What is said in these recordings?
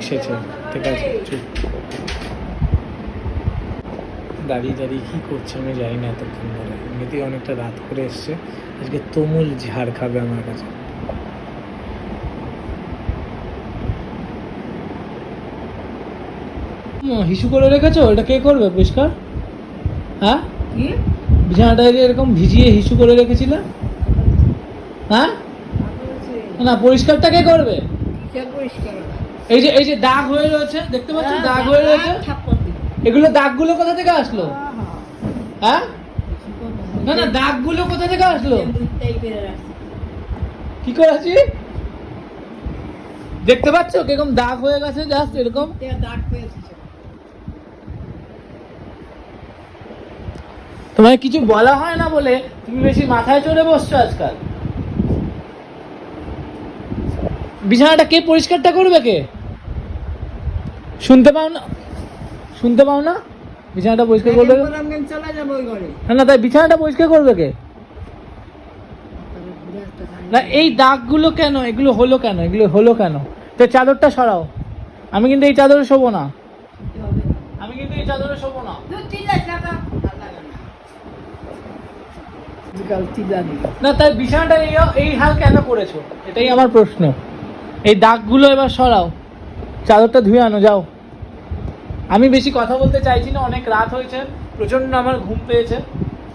এসেছে ঠিক আছে চুপ দাঁড়িয়ে দাঁড়িয়ে কী করছে আমি জানি না এতক্ষণ ধরে। এমনিতেই অনেকটা রাত করে এসছে। আজকে তুমুল ঝাড় খাবে আমার কাছে। হিসু করে রেখেছো? এটা কে করবে পরিষ্কার? হ্যাঁ? বিছানাটা যে এরকম ভিজিয়ে হিসু করে রেখেছিলে? হ্যাঁ? না পরিষ্কারটা কে করবে এই যে এই যে দাগ হয়ে রয়েছে দেখতে পাচ্ছ দাগ হয়ে রয়েছে? এগুলো দাগগুলো কোথা থেকে আসলো? হ্যাঁ না না দাগগুলো কোথা থেকে আসলো? কি করেছি? দেখতে পাচ্ছ? কীরকম দাগ হয়ে গেছে জাস্ট এরকম? তোমায় কিছু বলা হয় না বলে তুমি বেশি মাথায় চড়ে বসছো আজকাল? বিছানাটা কে পরিষ্কারটা করবে কে? শুনতে পাও না। শুনতে পাও না? বিছানাটা পরিষ্কার করবে না না তাই বিছানাটা পরিষ্কার করবে কে? না এই দাগগুলো কেন? এগুলো হলো কেন? এগুলো হলো কেন? তো চাদরটা সরাও। আমি কিন্তু এই চাদরে শোবো না। আমি কিন্তু এই চাদরে শোবো না। না তাই বিছানাটা এই এই হাল কেন করেছ? এটাই আমার প্রশ্ন। এই দাগগুলো এবার সরাও। চাদরটা ধুয়ে আনো যাও। আমি বেশি কথা বলতে চাইছি না অনেক রাত হয়েছে প্রচণ্ড আমার ঘুম পেয়েছে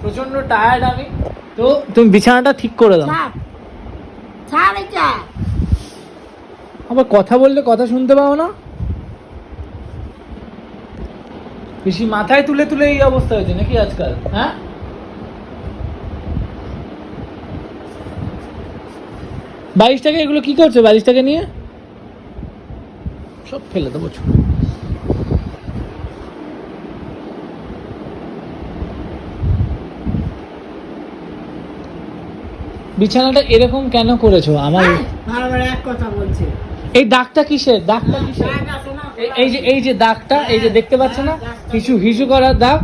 প্রচণ্ড টায়ার্ড আমি। তো তুমি বিছানাটা ঠিক করে দাও। আবার কথা বললে কথা শুনতে পাও না? বেশি মাথায় তুলে তুলে এই অবস্থা হয়েছে নাকি আজকাল হ্যাঁ? বালিশটাকে এগুলো কি করছ? বালিশটাকে নিয়ে? সব ফেলে দেবো ছুঁড়ে। বিছানাটা এরকম কেন করেছ? আমার কথা বলছে। এই দাগটা কিসের? দাগটা কিসের? দাগ আছে না? এই- এই যে এই যে দাগটা এই যে দেখতে পাচ্ছ না? হিসু হিসু করার দাগ।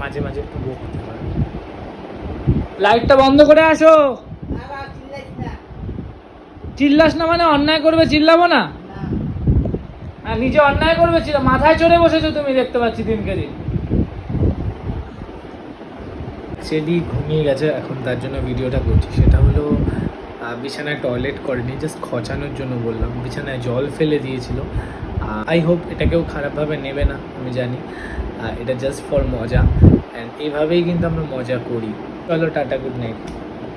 মাঝে মাঝে একটু বকতে হয় লাইটটা বন্ধ করে আসো। চিল্লাস না মানে অন্যায় করবে চিল্লাবো না? না। নিজে অন্যায় করবে চিল্লা মাথায় চড়ে বসেছো তুমি দেখতে পাচ্ছি দিনকে দিন সেদি ঘুমিয়ে গেছে এখন তার জন্য ভিডিওটা করছি। সেটা হলো বিছানায় টয়লেট করেনি জাস্ট খচানোর জন্য বললাম। বিছানায় জল ফেলে দিয়েছিল। আই হোপ এটা কেউ খারাপভাবে নেবে না আমি জানি। এটা জাস্ট ফর মজা। অ্যান্ড এভাবেই কিন্তু আমরা মজা করি। চলো টাটা গুড নাইট